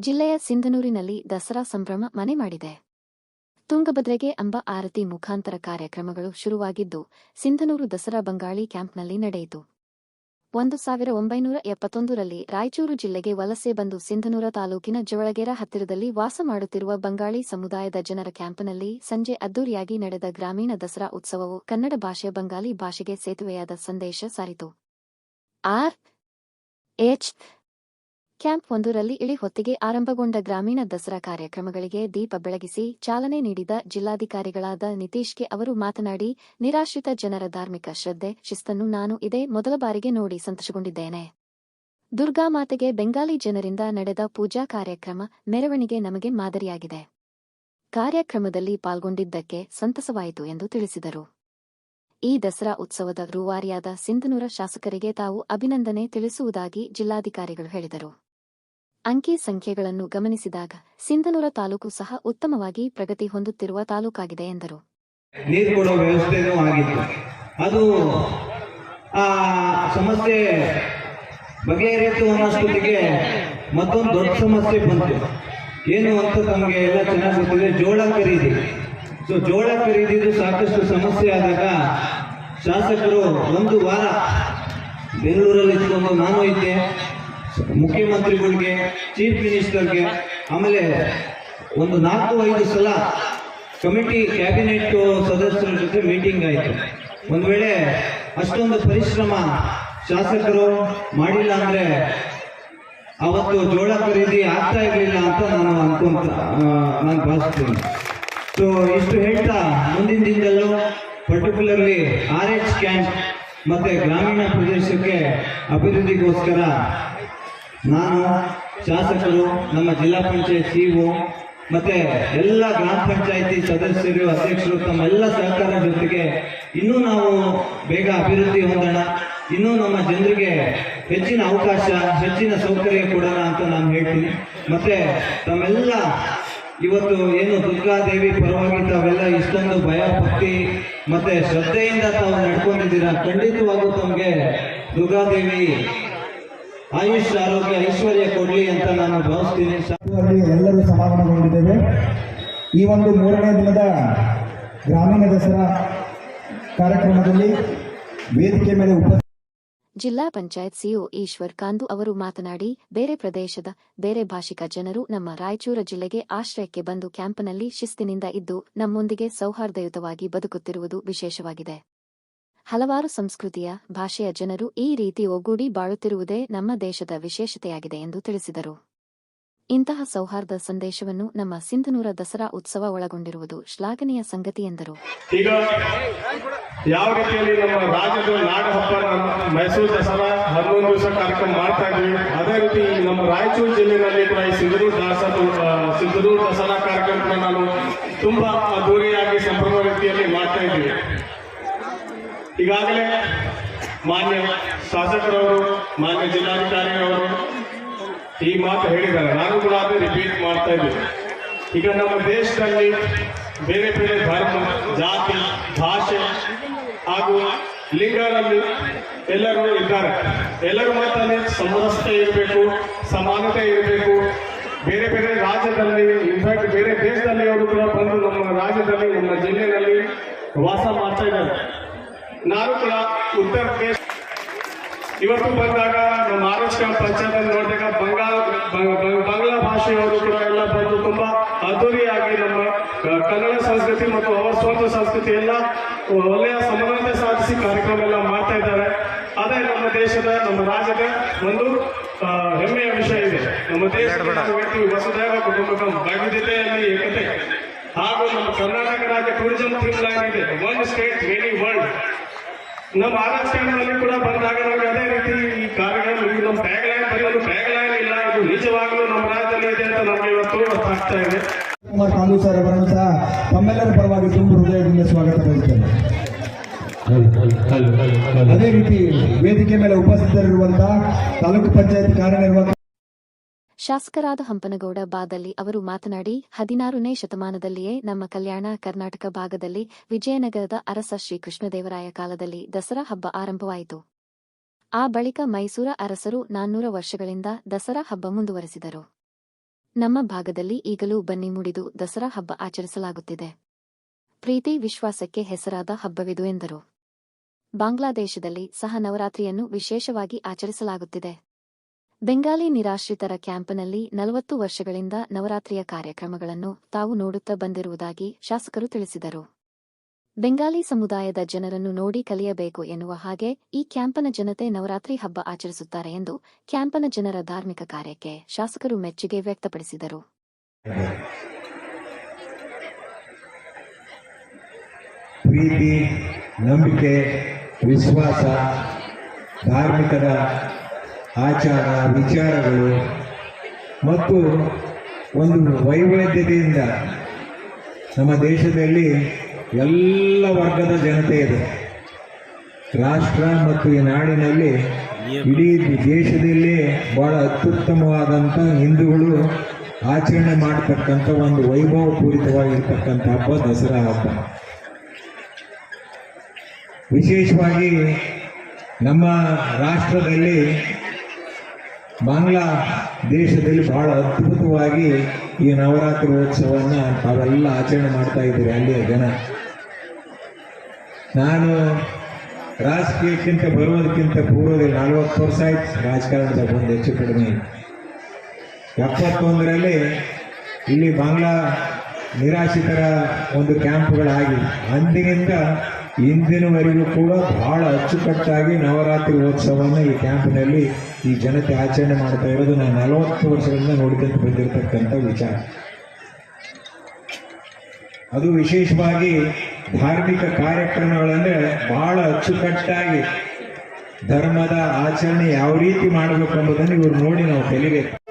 ಜಿಲ್ಲೆಯ ಸಿಂಧನೂರಿನಲ್ಲಿ ದಸರಾ ಸಂಭ್ರಮ ಮನೆ ಮಾಡಿದೆ. ತುಂಗಭದ್ರೆಗೆ ಅಂಬ ಆರತಿ ಮುಖಾಂತರ ಕಾರ್ಯಕ್ರಮಗಳು ಶುರುವಾಗಿದ್ದು, ಸಿಂಧನೂರು ದಸರಾ ಬಂಗಾಳಿ ಕ್ಯಾಂಪ್ನಲ್ಲಿ ನಡೆಯಿತು. ಒಂದು ಸಾವಿರ ಒಂಬೈನೂರ ಎಪ್ಪತ್ತೊಂದರಲ್ಲಿ ರಾಯಚೂರು ಜಿಲ್ಲೆಗೆ ವಲಸೆ ಬಂದು ಸಿಂಧನೂರ ತಾಲೂಕಿನ ಜವಳಗೆರ ಹತ್ತಿರದಲ್ಲಿ ವಾಸ ಮಾಡುತ್ತಿರುವ ಬಂಗಾಳಿ ಸಮುದಾಯದ ಜನರ ಕ್ಯಾಂಪ್ನಲ್ಲಿ ಸಂಜೆ ಅದ್ದೂರಿಯಾಗಿ ನಡೆದ ಗ್ರಾಮೀಣ ದಸರಾ ಉತ್ಸವವು ಕನ್ನಡ ಭಾಷೆ ಬಂಗಾಳಿ ಭಾಷೆಗೆ ಸೇತುವೆಯಾದ ಸಂದೇಶ ಸಾರಿತು. ಆರ್. ಎಚ್ ಕ್ಯಾಂಪ್ ಒಂದರಲ್ಲಿ ಇಳಿ ಹೊತ್ತಿಗೆ ಆರಂಭಗೊಂಡ ಗ್ರಾಮೀಣ ದಸರಾ ಕಾರ್ಯಕ್ರಮಗಳಿಗೆ ದೀಪ ಬೆಳಗಿಸಿ ಚಾಲನೆ ನೀಡಿದ ಜಿಲ್ಲಾಧಿಕಾರಿಗಳಾದ ನಿತೀಶ್ಗೆ ಅವರು ಮಾತನಾಡಿ, ನಿರಾಶ್ರಿತ ಜನರ ಧಾರ್ಮಿಕ ಶ್ರದ್ಧೆ, ಶಿಸ್ತನ್ನು ನಾನು ಇದೇ ಮೊದಲ ಬಾರಿಗೆ ನೋಡಿ ಸಂತೋಷಗೊಂಡಿದ್ದೇನೆ. ದುರ್ಗಾಮಾತೆಗೆ ಬೆಂಗಾಲಿ ಜನರಿಂದ ನಡೆದ ಪೂಜಾ ಕಾರ್ಯಕ್ರಮ ಮೆರವಣಿಗೆ ನಮಗೆ ಮಾದರಿಯಾಗಿದೆ. ಕಾರ್ಯಕ್ರಮದಲ್ಲಿ ಪಾಲ್ಗೊಂಡಿದ್ದಕ್ಕೆ ಸಂತಸವಾಯಿತು ಎಂದು ತಿಳಿಸಿದರು. ಈ ದಸರಾ ಉತ್ಸವದ ರೂವಾರಿಯಾದ ಸಿಂಧನೂರ ಶಾಸಕರಿಗೆ ತಾವು ಅಭಿನಂದನೆ ತಿಳಿಸುವುದಾಗಿ ಜಿಲ್ಲಾಧಿಕಾರಿಗಳು ಹೇಳಿದರು. ಅಂಕಿ ಸಂಖ್ಯೆಗಳನ್ನು ಗಮನಿಸಿದಾಗ ಸಿಂಧನೂರ ತಾಲೂಕು ಸಹ ಉತ್ತಮವಾಗಿ ಪ್ರಗತಿ ಹೊಂದುತ್ತಿರುವ ತಾಲೂಕಾಗಿದೆ ಎಂದರು. ನೀರು ಕೊಡೋ ವ್ಯವಸ್ಥೆನೂ ಆಗಿತ್ತು. ಅದು, ಆ, ಸಮಸ್ಯೆ ಬಗೆಹರಿಯಿತು ಅನ್ನೋಷ್ಟೊತ್ತಿಗೆ ಮತ್ತೊಂದು ದೊಡ್ಡ ಸಮಸ್ಯೆ ಬಂತು. ಏನು ಅಂತ ತಮಗೆ ಎಲ್ಲ ಚೆನ್ನಾಗಿ ಗೊತ್ತಿದೆ. ಜೋಳ ಖರೀದಿ. ಸೊ ಜೋಳ ಖರೀದಿದು ಸಾಕಷ್ಟು ಸಮಸ್ಯೆ ಆದಾಗ ಶಾಸಕರು ಒಂದು ವಾರ ಬೆಂಗಳೂರಲ್ಲಿ ಇಟ್ಕೊಂಡು ನಾನು ಇದ್ದೆ ಮುಖ್ಯಮಂತ್ರಿಗಳಿಗೆ, ಚೀಫ್ ಮಿನಿಸ್ಟರ್ಗೆ, ಆಮೇಲೆ ಒಂದು ನಾಲ್ಕು, ಐದು ಸಲ ಕಮಿಟಿ, ಕ್ಯಾಬಿನೆಟ್ ಸದಸ್ಯರ ಜೊತೆ ಮೀಟಿಂಗ್ ಆಯಿತು. ಒಂದು ವೇಳೆ ಅಷ್ಟೊಂದು ಪರಿಶ್ರಮ ಶಾಸಕರು ಮಾಡಿಲ್ಲ ಅಂದರೆ ಅವತ್ತು ಜೋಳ ಖರೀದಿ ಆಗ್ತಾ ಇರಲಿಲ್ಲ ಅಂತ ನಾನು ಅನ್ಕೊಂತ ನಾನು ಭಾವಿಸ್ತೀನಿ. ಸೊ ಇಷ್ಟು ಹೇಳ್ತಾ ಮುಂದಿನ ದಿನದಲ್ಲೂ ಪರ್ಟಿಕ್ಯುಲರ್ಲಿ ಆರ್ ಎಚ್ ಕ್ಯಾಂಪ್ ಮತ್ತು ಗ್ರಾಮೀಣ ಪ್ರದೇಶಕ್ಕೆ ಅಭಿವೃದ್ಧಿಗೋಸ್ಕರ ನಾನು ಶಾಸಕರು, ನಮ್ಮ ಜಿಲ್ಲಾ ಪಂಚಾಯತ್ ಸಿ ಒ ಮತ್ತು ಎಲ್ಲ ಗ್ರಾಮ ಪಂಚಾಯತಿ ಸದಸ್ಯರು, ಅಧ್ಯಕ್ಷರು ತಮ್ಮೆಲ್ಲ ಸಹಕಾರ ಜೊತೆಗೆ ಇನ್ನೂ ನಾವು ಬೇಗ ಅಭಿವೃದ್ಧಿ ಹೊಂದೋಣ. ಇನ್ನೂ ನಮ್ಮ ಜನರಿಗೆ ಹೆಚ್ಚಿನ ಅವಕಾಶ, ಹೆಚ್ಚಿನ ಸೌಕರ್ಯ ಕೊಡೋಣ ಅಂತ ನಾನು ಹೇಳ್ತೀನಿ. ಮತ್ತು ತಮ್ಮೆಲ್ಲ ಇವತ್ತು ಏನು ದುರ್ಗಾದೇವಿ ಪರವಾಗಿ ತಾವೆಲ್ಲ ಇಷ್ಟೊಂದು ಭಯ, ಭಕ್ತಿ ಮತ್ತೆ ಶ್ರದ್ಧೆಯಿಂದ ತಾವು ನಡ್ಕೊಂಡಿದ್ದೀರಾ? ಖಂಡಿತವಾಗೂ ತಮಗೆ ದುರ್ಗಾದೇವಿ ಆಯುಷ್, ಆರೋಗ್ಯ, ಐಶ್ವರ್ಯ ಕೊಡಲಿ ಅಂತ ನಾನು ಭಾವಿಸ್ತೀನಿ. ಎಲ್ಲರೂ ಸಮಾಗಮಗೊಂಡಿದ್ದೇವೆ. ಈ ಒಂದು ಮೂರನೇ ದಿನದ ಗ್ರಾಮೀಣ ದಸರಾ ಕಾರ್ಯಕ್ರಮದಲ್ಲಿ ವೇದಿಕೆ ಮೇಲೆ ಉಪ ಜಿಲ್ಲಾ ಪಂಚಾಯತ್ ಸಿಒ ಈಶ್ವರ್ ಕಾಂದು ಅವರು ಮಾತನಾಡಿ, ಬೇರೆ ಪ್ರದೇಶದ ಬೇರೆ ಭಾಷಿಕ ಜನರು ನಮ್ಮ ರಾಯಚೂರು ಜಿಲ್ಲೆಗೆ ಆಶ್ರಯಕ್ಕೆ ಬಂದು ಕ್ಯಾಂಪ್ನಲ್ಲಿ ಶಿಸ್ತಿನಿಂದ ಇದ್ದು, ನಮ್ಮೊಂದಿಗೆ ಸೌಹಾರ್ದಯುತವಾಗಿ ಬದುಕುತ್ತಿರುವುದು ವಿಶೇಷವಾಗಿದೆ. ಹಲವಾರು ಸಂಸ್ಕೃತಿಯ, ಭಾಷೆಯ ಜನರು ಈ ರೀತಿ ಒಗ್ಗೂಡಿ ಬಾಳುತ್ತಿರುವುದೇ ನಮ್ಮ ದೇಶದ ವಿಶೇಷತೆಯಾಗಿದೆ ಎಂದು ತಿಳಿಸಿದರು. ಇಂತಹ ಸೌಹಾರ್ದ ಸಂದೇಶವನ್ನು ನಮ್ಮ ಸಿಂಧನೂರ ದಸರಾ ಉತ್ಸವ ಒಳಗೊಂಡಿರುವುದು ಶ್ಲಾಘನೀಯ ಸಂಗತಿ ಎಂದರು. ಯಾವ ರೀತಿಯಲ್ಲಿ ನಮ್ಮ ರಾಜ್ಯದ ನಾಡ ಹಬ್ಬ ಮೈಸೂರು ದಸರಾ ಹನ್ನೊಂದು ದಿವಸ ಕಾರ್ಯಕ್ರಮ ಮಾಡ್ತಾ ಇದ್ವಿ. ಅದೇ ರೀತಿ ನಮ್ಮ ರಾಯಚೂರು ಜಿಲ್ಲೆಯಲ್ಲಿ ಕೂಡ ಈ ಸಿಂಧನೂರು ದಾಸ ಸಿಂಧನೂರು ದಸರಾ ಕಾರ್ಯಕ್ರಮ ನಾನು ತುಂಬಾ ಅದ್ದೂರಿಯಾಗಿ ಸಂಭ್ರಮ ರೀತಿಯಲ್ಲಿ ಮಾಡ್ತಾ ಇದ್ವಿ. ಈಗಾಗಲೇ ಮಾನ್ಯ ಶಾಸಕರವರು, ಮಾನ್ಯ ಜಿಲ್ಲಾಧಿಕಾರಿಗಳವರು ಈ ಮಾತು ಹೇಳಿದ್ದಾರೆ. ನಾನು ಕೂಡ ಅದು ರಿಪೀಟ್ ಮಾಡ್ತಾ ಇದ್ದೀನಿ ಈಗ ನಮ್ಮ ದೇಶದಲ್ಲಿ ಬೇರೆ ಬೇರೆ ಧರ್ಮ, ಜಾತಿ, ಭಾಷೆ ಹಾಗೂ ಲಿಂಗರಲ್ಲಿ ಎಲ್ಲರೂ ಇದ್ದಾರೆ. ಎಲ್ಲರ ಮಾತ್ರನೇ ಸಮರಸತೆ ಇರಬೇಕು, ಸಮಾನತೆ ಇರಬೇಕು. ಬೇರೆ ಬೇರೆ ರಾಜ್ಯದಲ್ಲಿ ಇನ್ಫ್ಯಾಕ್ಟ್ ಬೇರೆ ದೇಶದಲ್ಲಿ ಅವರು ಕೂಡ ಬಂದು ನಮ್ಮ ರಾಜ್ಯದಲ್ಲಿ, ನಮ್ಮ ಜಿಲ್ಲೆಯಲ್ಲಿ ವಾಸ ಮಾಡ್ತಾ ಇದ್ದಾರೆ. ನಾನು ಕೂಡ ಉತ್ತರ ಪ್ರದೇಶ ಇವತ್ತು ಬಂದಾಗ ನಮ್ಮ ಆರೋಗ್ಯ ಪಂಚಾಯತ್ ನೋಡಿದಾಗ ಬಂಗಾಳ ಬಂಗ್ಲಾ ಭಾಷೆಯವರು ಕೂಡ ಎಲ್ಲ ಬಂದು ತುಂಬಾ ಅದ್ದೂರಿಯಾಗಿ ನಮ್ಮ ಕ- ಕನ್ನಡ ಸಂಸ್ಕೃತಿ ಮತ್ತು ಅವರ ಸ್ವಂತ ಸಂಸ್ಕೃತಿ ಎಲ್ಲ ಒಳ್ಳೆಯ ಸಮನ್ವಯ ಸಾಧಿಸಿ ಕಾರ್ಯಕ್ರಮ ಎಲ್ಲ ಮಾಡ್ತಾ ಇದ್ದಾರೆ. ಅದೇ ನಮ್ಮ ದೇಶದ ನಮ್ಮ ರಾಜ್ಯದ ಒಂದು ಹೆಮ್ಮೆಯ ವಿಷಯ ಇದೆ. ನಮ್ಮ ದೇಶದ ವಸುದೈವ ಕುಟುಂಬದ ವೈವಿಧ್ಯತೆಯಲ್ಲಿ ಏಕತೆ ಹಾಗೂ ನಮ್ಮ ಕರ್ನಾಟಕ ರಾಜ್ಯ ಟೂರಿಸಂ ಥೀಮ್ ಲೈನ್ ಇದೆ. ಒನ್ ಸ್ಟೇಟ್ ಮೆನಿ ವರ್ಲ್ಡ್ ನಮ್ಮ ಆರಾಧನೆಯಲ್ಲಿ ಕೂಡ ಬಂದಾಗ ನಮಗೆ ಅದೇ ರೀತಿ ಈ ಕಾರ್ಯಗಳು ಈಗ ನಮ್ಮ ಟ್ಯಾಗ್ಲೈನ್ ಬರೀ ಒಂದು ಟ್ಯಾಗ್ಲೈನ್ ಇಲ್ಲ. ಇದು ನಿಜವಾಗ್ಲೂ ನಮ್ಮ ರಾಜ್ಯದಲ್ಲಿ ಇದೆ ಅಂತ ನಮಗೆ ಇವತ್ತು ಅರ್ಥ ಆಗ್ತಾ ಇದೆ. ಕುಮಾರ್ ಅವರನ್ನು ತಮ್ಮೆಲ್ಲರ ಪರವಾಗಿ ತುಂಬ ಹೃದಯದಿಂದ ಸ್ವಾಗತ ಬಯಸ್ತೇನೆ ಅದೇ ರೀತಿ ವೇದಿಕೆ ಮೇಲೆ ಉಪಸ್ಥಿತರಿರುವಂತಹ ತಾಲೂಕು ಪಂಚಾಯತ್ ಕಾರ್ಯನಿರ್ವಾಹಕ ಶಾಸಕರಾದ ಹಂಪನಗೌಡ ಬಾದಲ್ಲಿ ಅವರು ಮಾತನಾಡಿ, ಹದಿನಾರನೇ ಶತಮಾನದಲ್ಲಿಯೇ ನಮ್ಮ ಕಲ್ಯಾಣ ಕರ್ನಾಟಕ ಭಾಗದಲ್ಲಿ ವಿಜಯನಗರದ ಅರಸ ಶ್ರೀ ಕೃಷ್ಣದೇವರಾಯ ಕಾಲದಲ್ಲಿ ದಸರಾ ಹಬ್ಬ ಆರಂಭವಾಯಿತು. ಆ ಬಳಿಕ ಮೈಸೂರ ಅರಸರು ನಾನ್ನೂರ ವರ್ಷಗಳಿಂದ ದಸರಾ ಹಬ್ಬ ಮುಂದುವರೆಸಿದರು. ನಮ್ಮ ಭಾಗದಲ್ಲಿ ಈಗಲೂ ಬನ್ನಿ ಮುಡಿದು ದಸರಾ ಹಬ್ಬ ಆಚರಿಸಲಾಗುತ್ತಿದೆ. ಪ್ರೀತಿ ವಿಶ್ವಾಸಕ್ಕೆ ಹೆಸರಾದ ಹಬ್ಬವಿದು ಎಂದರು. ಬಾಂಗ್ಲಾದೇಶದಲ್ಲಿ ಸಹ ನವರಾತ್ರಿಯನ್ನು ವಿಶೇಷವಾಗಿ ಆಚರಿಸಲಾಗುತ್ತಿದೆ. ಬೆಂಗಾಲಿ ನಿರಾಶ್ರಿತರ ಕ್ಯಾಂಪ್ನಲ್ಲಿ ನಲವತ್ತು ವರ್ಷಗಳಿಂದ ನವರಾತ್ರಿಯ ಕಾರ್ಯಕ್ರಮಗಳನ್ನು ತಾವು ನೋಡುತ್ತಾ ಬಂದಿರುವುದಾಗಿ ಶಾಸಕರು ತಿಳಿಸಿದರು. ಬೆಂಗಾಲಿ ಸಮುದಾಯದ ಜನರನ್ನು ನೋಡಿ ಕಲಿಯಬೇಕು ಎನ್ನುವ ಹಾಗೆ ಈ ಕ್ಯಾಂಪನ ಜನತೆ ನವರಾತ್ರಿ ಹಬ್ಬ ಆಚರಿಸುತ್ತಾರೆ ಎಂದು ಕ್ಯಾಂಪನ ಜನರ ಧಾರ್ಮಿಕ ಕಾರ್ಯಕ್ಕೆ ಶಾಸಕರು ಮೆಚ್ಚುಗೆ ವ್ಯಕ್ತಪಡಿಸಿದರು. ಪ್ರೀತಿ, ನಂಬಿಕೆ, ವಿಶ್ವಾಸ, ಧಾರ್ಮಿಕದ ಆಚಾರ, ವಿಚಾರಗಳು ಮತ್ತು ಒಂದು ವೈವಿಧ್ಯತೆಯಿಂದ ನಮ್ಮ ದೇಶದಲ್ಲಿ ಎಲ್ಲ ವರ್ಗದ ಜನತೆ ಇದೆ. ರಾಷ್ಟ್ರ ಮತ್ತು ಈ ನಾಡಿನಲ್ಲಿ ಇಡೀ ದೇಶದಲ್ಲಿ ಬಹಳ ಅತ್ಯುತ್ತಮವಾದಂಥ ಹಿಂದೂಗಳು ಆಚರಣೆ ಮಾಡತಕ್ಕಂಥ ಒಂದು ವೈಭವಪೂರಿತವಾಗಿರ್ತಕ್ಕಂಥ ಹಬ್ಬ ದಸರಾ ಹಬ್ಬ. ವಿಶೇಷವಾಗಿ ನಮ್ಮ ರಾಷ್ಟ್ರದಲ್ಲಿ ಬಾಂಗ್ಲಾ ದೇಶದಲ್ಲಿ ಬಹಳ ಅದ್ಭುತವಾಗಿ ಈ ನವರಾತ್ರಿ ಉತ್ಸವವನ್ನು ತಾವೆಲ್ಲ ಆಚರಣೆ ಮಾಡ್ತಾ ಇದ್ದೀರಿ ಅಲ್ಲಿಯ ಜನ. ನಾನು ರಾಜಕೀಯಕ್ಕಿಂತ ಬರುವುದಕ್ಕಿಂತ ಪೂರ್ವದಲ್ಲಿ ನಲವತ್ತು ವರ್ಷ ಆಯ್ತು ರಾಜಕಾರಣದ ಬಂದು ಹೆಚ್ಚು ಕಡಿಮೆ. ಎಪ್ಪತ್ತೊಂದರಲ್ಲಿ ಇಲ್ಲಿ ಬಾಂಗ್ಲಾ ನಿರಾಶ್ರಿತರ ಒಂದು ಕ್ಯಾಂಪ್ಗಳಾಗಿ, ಅಂದಿನಿಂದ ಇಂದಿನವರೆಗೂ ಕೂಡ ಬಹಳ ಅಚ್ಚುಕಟ್ಟಾಗಿ ನವರಾತ್ರಿ ಉತ್ಸವವನ್ನು ಈ ಕ್ಯಾಂಪ್ನಲ್ಲಿ ಈ ಜನತೆ ಆಚರಣೆ ಮಾಡ್ತಾ ಇರೋದು ನಾನು ನಲವತ್ತು ವರ್ಷಗಳಿಂದ ನೋಡ್ಕೊಂಡು ಬಂದಿರತಕ್ಕಂಥ ವಿಚಾರ. ಅದು ವಿಶೇಷವಾಗಿ ಧಾರ್ಮಿಕ ಕಾರ್ಯಕ್ರಮಗಳಂದ್ರೆ ಬಹಳ ಅಚ್ಚುಕಟ್ಟಾಗಿ ಧರ್ಮದ ಆಚರಣೆ ಯಾವ ರೀತಿ ಮಾಡಬೇಕು ಎಂಬುದನ್ನು ಇವರು ನೋಡಿ ನಾವು ಕಲಿಬೇಕು.